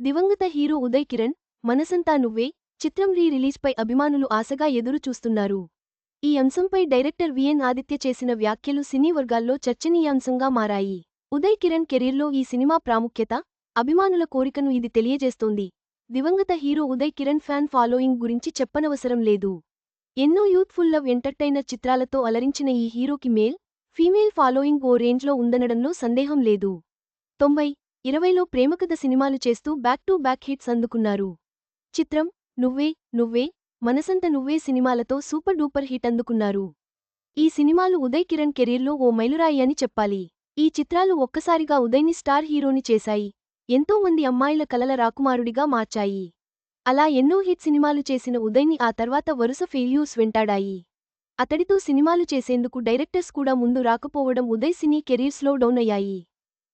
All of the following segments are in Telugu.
దివంగత హీరో ఉదయ్ కిరణ్ మనసంతా నువ్వే చిత్రం రీ రిలీజ్పై అభిమానులు ఆశగా ఎదురు చూస్తున్నారు. ఈ అంశంపై డైరెక్టర్ విఎన్ ఆదిత్య చేసిన వ్యాఖ్యలు సినీ వర్గాల్లో చర్చనీయాంశంగా మారాయి. ఉదయ్ కిరణ్ కెరీర్లో ఈ సినిమా ప్రాముఖ్యత అభిమానుల కోరికను ఇది తెలియజేస్తోంది. దివంగత hero Uday Kiran fan following గురించి చెప్పనవసరం లేదు. ఎన్నో యూత్ఫుల్ లవ్ ఎంటర్టైనర్ చిత్రాలతో అలరించిన ఈ హీరోకి మేల్ ఫీమేల్ ఫాలోయింగ్ ఓ రేంజ్లో ఉందనడంలో సందేహం లేదు. తొంభై ఇరవైలో ప్రేమకథ సినిమాలు చేస్తూ బ్యాక్ టు బ్యాక్ హిట్స్ అందుకున్నారు. చిత్రం నువ్వే నువ్వే మనసంత నువ్వే సినిమాలతో సూపర్ డూపర్ హిట్ అందుకున్నారు. ఈ సినిమాలు ఉదయ్ కిరణ్ కెరీర్లో ఓ మైలురాయి అని చెప్పాలి. ఈ చిత్రాలు ఒక్కసారిగా ఉదయ్ని స్టార్ హీరోని చేశాయి. ఎంతో మంది అమ్మాయిల కలల రాకుమారుడిగా మార్చాయి. అలా ఎన్నో హిట్ సినిమాలు చేసిన ఉదయ్ని ఆ తర్వాత వరుస ఫెయిల్యూస్ వెంటాడాయి. అతడితో సినిమాలు చేసేందుకు డైరెక్టర్స్ కూడా ముందు రాకపోవడం ఉదయ్ సినీ కెరీర్స్లో డౌన్ అయ్యాయి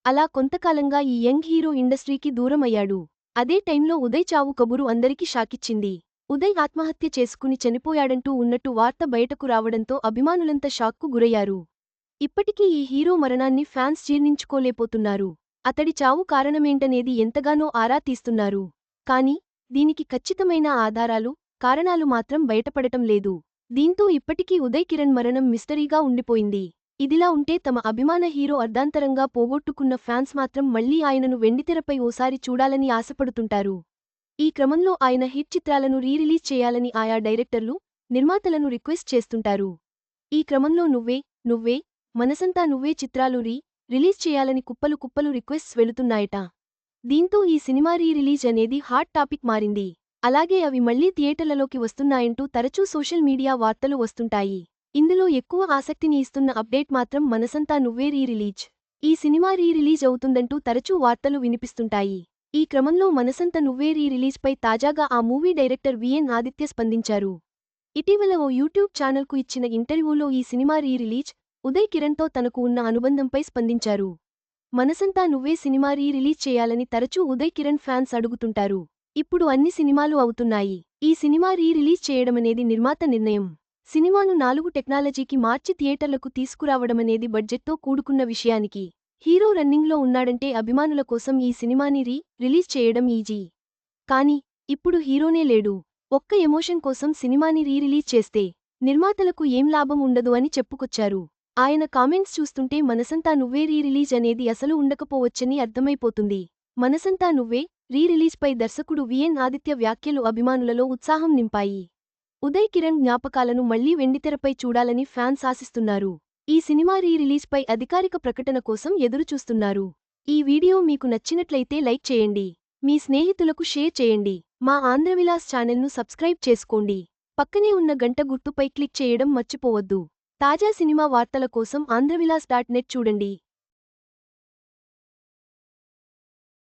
అలా కొంతకాలంగా ఈ యంగ్ హీరో ఇండస్ట్రీకి దూరమయ్యాడు. అదే టైంలో ఉదయ్ చావు కబురు అందరికీ షాకిచ్చింది. ఉదయ్ ఆత్మహత్య చేసుకుని చనిపోయాడంటూ ఉన్నట్టు వార్త బయటకు రావడంతో అభిమానులంతా షాక్కు గురయ్యారు. ఇప్పటికీ ఈ హీరో మరణాన్ని ఫ్యాన్స్ జీర్ణించుకోలేపోతున్నారు అతడి చావు కారణమేంటనేది ఎంతగానో ఆరా తీస్తున్నారు. కాని దీనికి ఖచ్చితమైన ఆధారాలు కారణాలు మాత్రం బయటపడటం లేదు. దీంతో ఇప్పటికీ ఉదయ్ కిరణ్ మరణం మిస్టరీగా ఉండిపోయింది. ఇదిలా ఉంటే తమ అభిమాన హీరో అర్ధాంతరంగా పోగొట్టుకున్న ఫ్యాన్స్ మాత్రం మళ్ళీ ఆయనను వెండితెరపై ఓసారి చూడాలని ఆశపడుతుంటారు. ఈ క్రమంలో ఆయన హిట్ చిత్రాలను రీరిలీజ్ చేయాలని ఆయా డైరెక్టర్లు నిర్మాతలను రిక్వెస్ట్ చేస్తుంటారు. ఈ క్రమంలో నువ్వే నువ్వే మనసంతా నువ్వే చిత్రాలు రీ రిలీజ్ చేయాలని కుప్పలు కుప్పలు రిక్వెస్ట్స్ వెళుతున్నాయట. దీంతో ఈ సినిమా రీ రిలీజ్ అనేది హాట్ టాపిక్ మారింది. అలాగే అవి మళ్ళీ థియేటర్లలోకి వస్తున్నాయంటూ తరచూ సోషల్ మీడియా వార్తలు వస్తుంటాయి. ఇందులో ఎక్కువ ఆసక్తిని ఇస్తున్న అప్డేట్ మాత్రం మనసంతా నువ్వే రీ రిలీజ్ ఈ సినిమా రీ రిలీజ్ అవుతుందంటూ తరచూ వార్తలు వినిపిస్తుంటాయి. ఈ క్రమంలో మనసంత నువ్వే రీ రిలీజ్పై తాజాగా ఆ మూవీ డైరెక్టర్ విఎన్ ఆదిత్య స్పందించారు. ఇటీవల ఓ యూట్యూబ్ ఛానల్కు ఇచ్చిన ఇంటర్వ్యూలో ఈ సినిమా రీ రిలీజ్ ఉదయ్ కిరణ్తో తనకు ఉన్న అనుబంధంపై స్పందించారు. మనసంతా నువ్వే సినిమా రీ రిలీజ్ చేయాలని తరచూ ఉదయ్ కిరణ్ ఫ్యాన్స్ అడుగుతుంటారు. ఇప్పుడు అన్ని సినిమాలు అవుతున్నాయి. ఈ సినిమా రీ రిలీజ్ చేయడమనేది నిర్మాత నిర్ణయం. సినిమాను నాలుగు టెక్నాలజీకి మార్చి థియేటర్లకు తీసుకురావడమనేది బడ్జెట్తో కూడుకున్న విషయానికి. హీరో రన్నింగ్లో ఉన్నాడంటే అభిమానుల కోసం ఈ సినిమాని రీ రిలీజ్ చేయడం ఈజీ. కాని ఇప్పుడు హీరోనే లేడు. ఒక్క ఎమోషన్ కోసం సినిమాని రీ రిలీజ్ చేస్తే నిర్మాతలకు ఏం లాభం ఉండదు అని చెప్పుకొచ్చారు. ఆయన కామెంట్స్ చూస్తుంటే మనసంతా నువ్వే రీ రిలీజ్ అనేది అసలు ఉండకపోవచ్చని అర్థమైపోతుంది. మనసంతా నువ్వే రీ రిలీజ్పై దర్శకుడు విఎన్ ఆదిత్య వ్యాఖ్యలు అభిమానులలో ఉత్సాహం నింపాయి. ఉదయ్ కిరణ్ జ్ఞాపకాలను మళ్ళీ వెండితెరపై చూడాలని ఫ్యాన్స్ ఆశిస్తున్నారు. ఈ సినిమా రీ రిలీజ్పై అధికారిక ప్రకటన కోసం ఎదురుచూస్తున్నారు. ఈ వీడియో మీకు నచ్చినట్లయితే లైక్ చేయండి. మీ స్నేహితులకు షేర్ చేయండి. మా ఆంధ్రవిలాస్ ఛానల్ను సబ్స్క్రైబ్ చేసుకోండి. పక్కనే ఉన్న గంట గుర్తుపై క్లిక్ చేయడం మర్చిపోవద్దు. తాజా సినిమా వార్తల కోసం ఆంధ్రవిలాస్ డాట్ నెట్ చూడండి.